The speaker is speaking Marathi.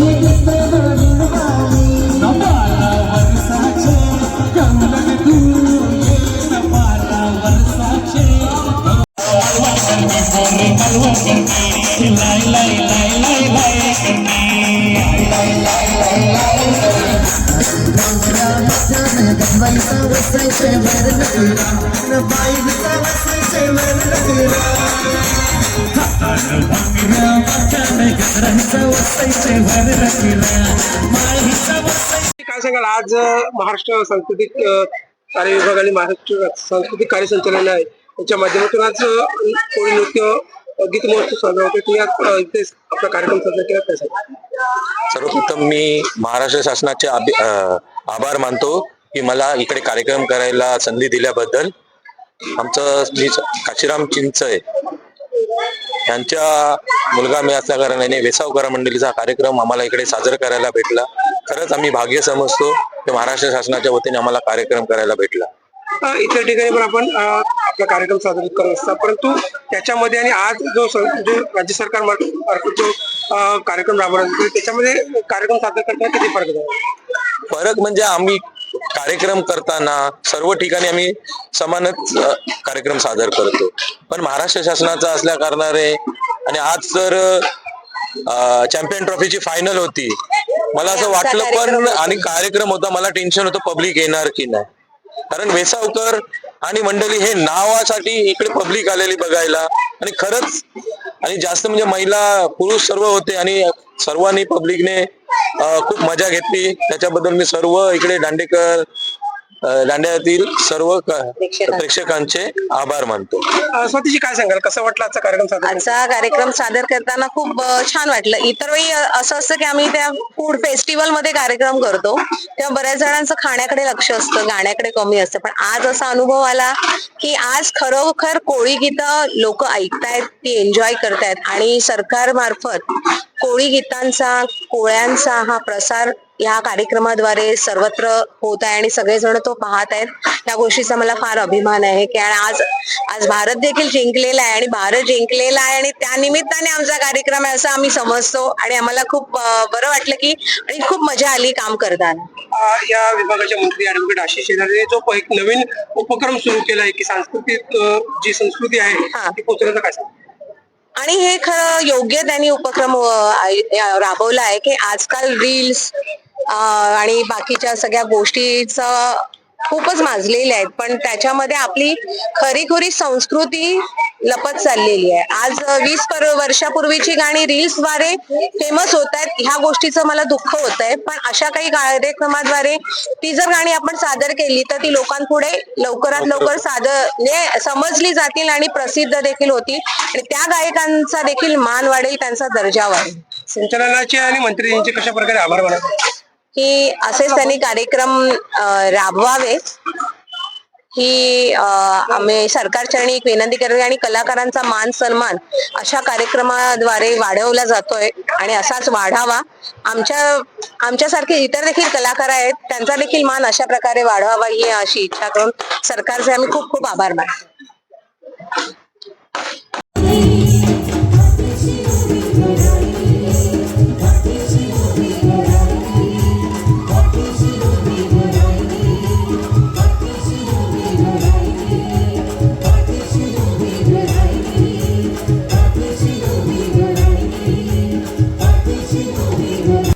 Niech jest काय सांगाल आज महाराष्ट्र सांस्कृतिक कार्य विभाग आणि महाराष्ट्र सांस्कृतिक कार्य संचालनालय आहे. त्याच्या माध्यमातून आज कोणी कोळी नृत्य गीत महोत्सव साजरा होतो तुम्ही आज इथे आपला कार्यक्रम साजरा केला काय सर्वप्रथम मी महाराष्ट्र शासनाचे आभि- अं, आभार मानतो. की मला इकडे कार्यक्रम करायला संधी दिल्याबद्दल आमचं मी काशीराम चिंचय यांच्या मुलगा मी असल्या कारणाने वेसावकर मंडळीचा कार्यक्रम आम्हाला इकडे साजरा करायला भेटला. खरंच आम्ही भाग्य समजतो की महाराष्ट्र शासनाच्या वतीने आम्हाला कार्यक्रम करायला भेटला. इतर ठिकाणी पण आपण आपला कार्यक्रम साजरा करत असतात. परंतु त्याच्यामध्ये आणि आज जो जो राज्य सरकार मार्फ- मार्फत जो कार्यक्रम राबवला त्याच्यामध्ये कार्यक्रम साजरा करताना किती फरक आहे फरक म्हणजे आम्ही कार्यक्रम करताना सर्व ठिकाणी आम्ही समानच कार्यक्रम सादर करतो. पण महाराष्ट्र शासनाचा असल्या कारणाने आणि आज तर चॅम्पियन ट्रॉफीची फायनल होती. मला असं वाटलं पण आणि कार्यक्रम होता मला टेन्शन होतं पब्लिक येणार की नाही. कारण वेसावकर आणि मंडळी हे नावासाठी इकडे पब्लिक आलेली बघायला. आणि खरंच आणि जास्त म्हणजे महिला पुरुष सर्व होते आणि सर्वांनी पब्लिकने खूप मजा घेतली. त्याच्याबद्दल मी सर्व इकडे दांडेकर दांड्यातील सर्व क- प्रेक्षकांचे. आभार मानतो. अ, स्वातीजी काय सांगाल? कसं वाटलं आजचा कार्यक्रम आजचा कार्यक्रम सादर करताना खूप छान वाटलं. इतर वेळी असं असतं की आम्ही त्या फूड फेस्टिवलमध्ये कार्यक्रम करतो. तेव्हा बऱ्याच जणांचं खाण्याकडे लक्ष असतं गाण्याकडे कमी असतं. पण आज असा अनुभव आला की आज खरोखर कोळी गीतं लोक ऐकतायत ती एन्जॉय करतायत. आणि सरकार मार्फत कोळी गीतांचा कोळ्यांचा हा प्रसार या कार्यक्रमाद्वारे सर्वत्र होत आहे आणि सगळेजण तो पाहत आहेत या गोष्टीचा मला फार अभिमान आहे की आणि आज आज भारत देखील जिंकलेला आहे आणि भारत जिंकलेला आहे आणि त्या निमित्ताने आमचा कार्यक्रम आहे असं आम्ही समजतो आणि आम्हाला खूप बरं वाटलं की आणि खूप मजा आली काम करताना या विभागाचे मंत्री ऍडव्होकेट आशिष शेलार जो एक नवीन उपक्रम सुरू केला आहे की सांस्कृतिक जी संस्कृती आहे हा. ती पोचवण्याचा काय? आणि हे खरं योग्य त्यांनी उपक्रम राबवला आहे की आजकाल रील्स आणि बाकीच्या सगळ्या गोष्टीचं खूपच माजलेल्या आहेत. पण त्याच्यामध्ये आपली खरीखुरी संस्कृती लपत चाललेली आहे. आज वीस पर- वर्षापूर्वीची गाणी रील्सद्वारे फेमस होत आहेत. ह्या गोष्टीचं मला दुःख होत आहे. पण अशा काही कार्यक्रमाद्वारे ती जर गाणी आपण सादर केली तर ती लोकांपुढे लवकरात लवकर सादर म्हणजे समजली जातील आणि प्रसिद्ध देखील होतील. आणि त्या गायकांचा देखील मान वाढेल त्यांचा दर्जा वाढेल. संचालनाचे आणि मंत्रीजींचे कशा प्रकारे आभार मानत की असेच त्यांनी कार्यक्रम राबवावे ही आम्ही सरकारच्या एक विनंती करते आणि कलाकारांचा मान सन्मान अशा कार्यक्रमाद्वारे वाढवला जातोय आणि असाच वाढावा. आमच्या आमच्यासारखे इतर देखील कलाकार आहेत त्यांचा देखील मान अशा प्रकारे वाढवावा ही अशी इच्छा करून सरकारचे आम्ही खूप खूप आभार मानतो.